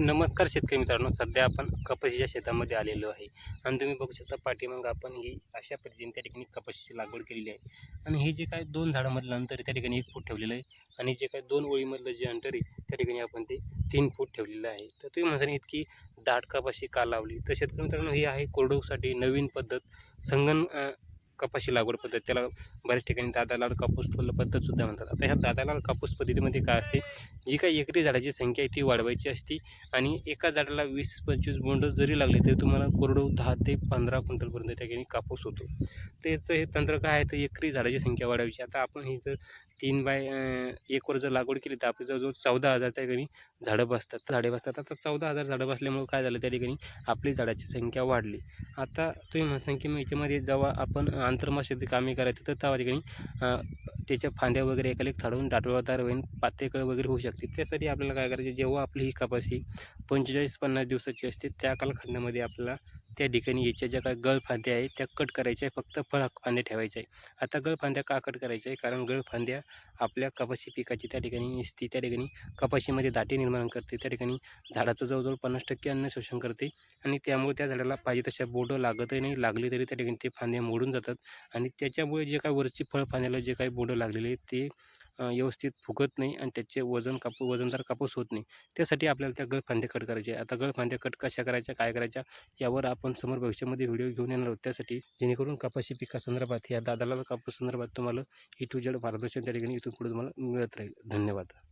नमस्कार शेतकरी मित्रांनो सध्या आपण कपाशीच्या शेतामध्ये आलेलो आहे. आणि तुम्ही बघू शकता पाठीमागं आपण ही अशा पद्धतीने त्या ठिकाणी कपाशीची लागवड केलेली आहे. आणि हे जे काय दोन झाडामधलं अंतर आहे त्या ठिकाणी एक फूट ठेवलेलं आहे. आणि जे काय दोन ओळीमधलं जे अंतर आहे त्या ठिकाणी आपण ते तीन फूट ठेवलेलं आहे. तर तुम्ही म्हणताना इतकी दाट कपाशी का लावली? तर शेतकरी मित्रांनो ही आहे कोरडूसाठी नवीन पद्धत. संगण कपाशी लागवड पद्धत त्याला बऱ्याच ठिकाणी दादालाल कापूस फुलं पद्धतसुद्धा म्हणतात. आता ह्या दादालाल कापूस पद्धतीमध्ये काय असते? जी काही एकरी झाडाची संख्या आहे ती वाढवायची असते आणि एका झाडाला वीस पंचवीस बोंड जरी लागले तरी तुम्हाला कोरडो दहा ते पंधरा क्विंटलपर्यंत त्या ठिकाणी कापूस होतो. त्याचं हे तंत्र काय आहे? तर एकरी झाडाची संख्या वाढवायची आता आपण हे जर तीन बाय एकवर जर लागवड केली तर आपली जवळजवळ चौदा हजार त्या ठिकाणी झाडं बसतात. झाडे बसतात. आता चौदा हजार झाडं बसल्यामुळे काय झालं? त्या ठिकाणी आपली झाडाची संख्या वाढली. आता तुम्ही म्हणसान की मग याच्यामध्ये जेव्हा आपण आंतरमाशाची कामे करायची तर त्या ठिकाणी त्याच्या फांद्या वगैरे एकाला एक थाडून दाटवादार होईन पातेकळ वगैरे होऊ शकते. त्यासाठी आपल्याला काय करायचे जेव्हा आपली ही कपाशी पंचेचाळीस पन्नास दिवसाची असते त्या कालखंडामध्ये आपल्याला त्या ठिकाणी याच्या ज्या काय गळफांद्या आहेत त्या कट करायच्या आहे फक्त फळ फांद्या ठेवायच्या आहे आता गळफांद्या का कट करायच्या आहे कारण गळफांद्या आपल्या कपाशी पिकाची त्या ठिकाणी निसती त्या ठिकाणी कपाशीमध्ये दाटी निर्माण करते त्या ठिकाणी झाडाचं जवळजवळ पन्नास टक्के अन्न शोषण करते आणि त्यामुळे त्या झाडाला पाहिजे तशा बोटं लागतही नाही लागली तरी त्या ठिकाणी ते फांद्या मोडून जातात आणि त्याच्यामुळे जे काय वरची फळ फांद्याला जे काही बोटं लागलेले ते व्यवस्थित फुगत नाही आणि त्याचे वजन कापू वजनदार कापूस होत नाही. त्यासाठी आपल्याला त्या गळफांद्या कट करायचे आता गळफांद्या कट कशा करायच्या काय करायच्या यावर आपण समोर भविष्यामध्ये व्हिडिओ घेऊन येणार आहोत. त्यासाठी जेणेकरून कपाशी पिकासंदर्भात या दादाला कापूस संदर्भात तुम्हाला ई टू जेड मार्गदर्शन त्या ठिकाणी इथून पुढे तुम्हाला मिळत राहील. धन्यवाद.